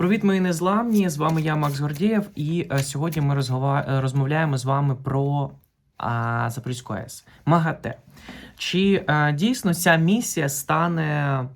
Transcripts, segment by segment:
Привіт, мої незламні! З вами я, Макс Гордієв, і е, сьогодні ми розгова- е, розмовляємо з вами про а, Запорізьку АЕС. МАГАТЕ. Чи е, дійсно ця місія стане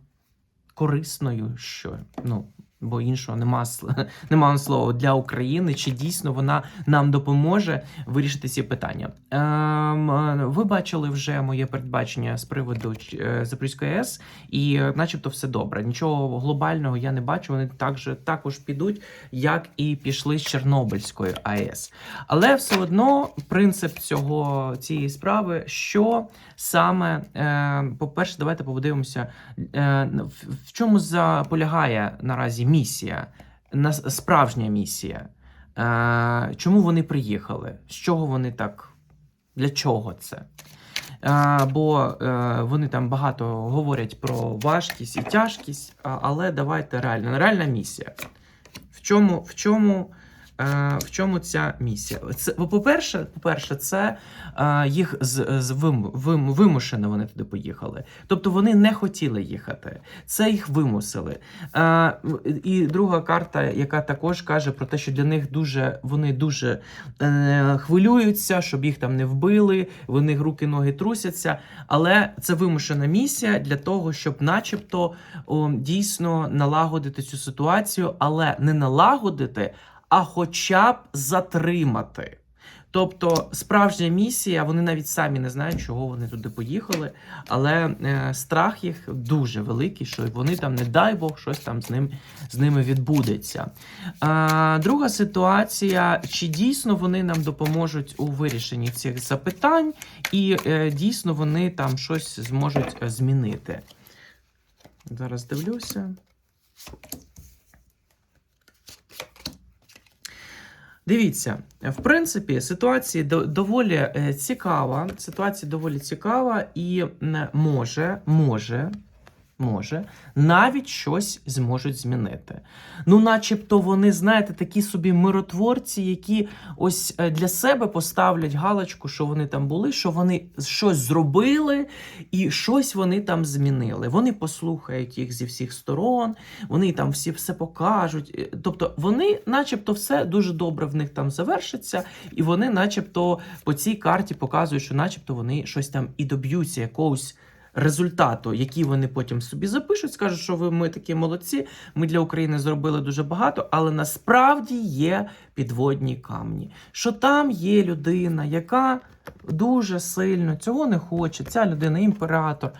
корисною? Що ну. Бо іншого нема, нема слова для України, чи дійсно вона нам допоможе вирішити ці питання? Ем, е, ви бачили вже моє передбачення з приводу е, Запорізької АЕС, і начебто все добре. Нічого глобального я не бачу. Вони також, також підуть, як і пішли з Чорнобильської АЕС. Але все одно принцип цього цієї справи, що саме, е, по-перше, давайте подивимося, е, в, чому за, полягає наразі місія, справжня місія. Е, чому вони приїхали? З чого вони так? Для чого це? Е, бо е, вони там багато говорять про важкість і тяжкість, але давайте реально. Реальна місія. В чому, в чому, в чому ця місія? Це, по-перше, по-перше, це е, їх з, з вим, вим, вимушено вони туди поїхали. Тобто вони не хотіли їхати. Це їх вимусили. Е, і друга карта, яка також каже про те, що для них дуже вони дуже е, хвилюються, щоб їх там не вбили, в них руки, ноги трусяться. Але це вимушена місія для того, щоб, начебто, дійсно налагодити цю ситуацію, але не налагодити, а хоча б затримати. Тобто справжня місія, вони навіть самі не знають, чого вони туди поїхали, але е, страх їх дуже великий, що вони там, не дай Бог, щось там з ним з ними відбудеться. А, друга ситуація: чи дійсно вони нам допоможуть у вирішенні цих запитань, і е, дійсно вони там щось зможуть е, змінити? Зараз дивлюся. Дивіться, в принципі, ситуація до- доволі е, цікава. Ситуація доволі цікава і може, може, може, навіть щось зможуть змінити. Ну, начебто, вони, знаєте, такі собі миротворці, які ось е, для себе поставлять галочку, що вони там були, що вони щось зробили і щось вони там змінили. Вони послухають їх зі всіх сторон, вони там всі все покажуть. Е, Тобто вони, начебто, все дуже добре в них там завершиться, і вони, начебто, по цій карті показують, що, начебто, вони щось там і доб'ються якогось. Результату, який вони потім собі запишуть, скажуть, що ви ми такі молодці, ми для України зробили дуже багато, але насправді є підводні камні. Що там є людина, яка дуже сильно цього не хоче. Ця людина імператор.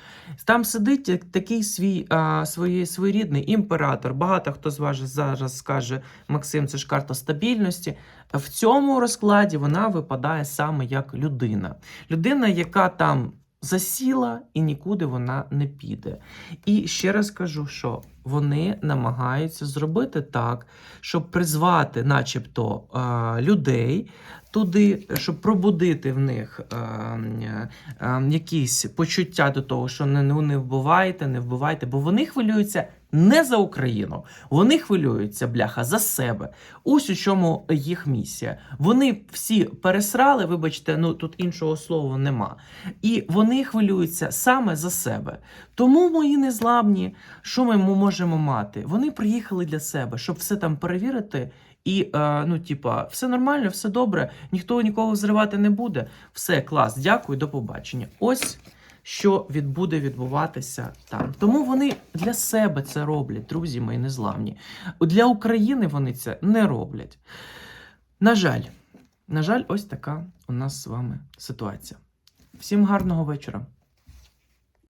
Там сидить такий свій а, свої, своєрідний імператор. Багато хто з вас зараз скаже, Максим, це ж карта стабільності. В цьому розкладі вона випадає саме як людина. Людина, яка там засіла і нікуди вона не піде. І ще раз кажу, що вони намагаються зробити так, щоб призвати, начебто, людей туди, щоб пробудити в них якісь почуття до того, що ну, не вбивайте, не вбивайте, бо вони хвилюються не за Україну, вони хвилюються, бляха, за себе. Ось у чому їх місія. Вони всі пересрали, вибачте, ну тут іншого слова нема. І вони хвилюються саме за себе. Тому мої незламні, що ми можемо мати? Вони приїхали для себе, щоб все там перевірити. І е, ну, типа, все нормально, все добре, ніхто нікого зривати не буде. Все, клас, дякую, до побачення. Ось що відбуде відбуватися там. Тому вони для себе це роблять, друзі мої незламні. Для України вони це не роблять. На жаль, на жаль, ось така у нас з вами ситуація. Всім гарного вечора.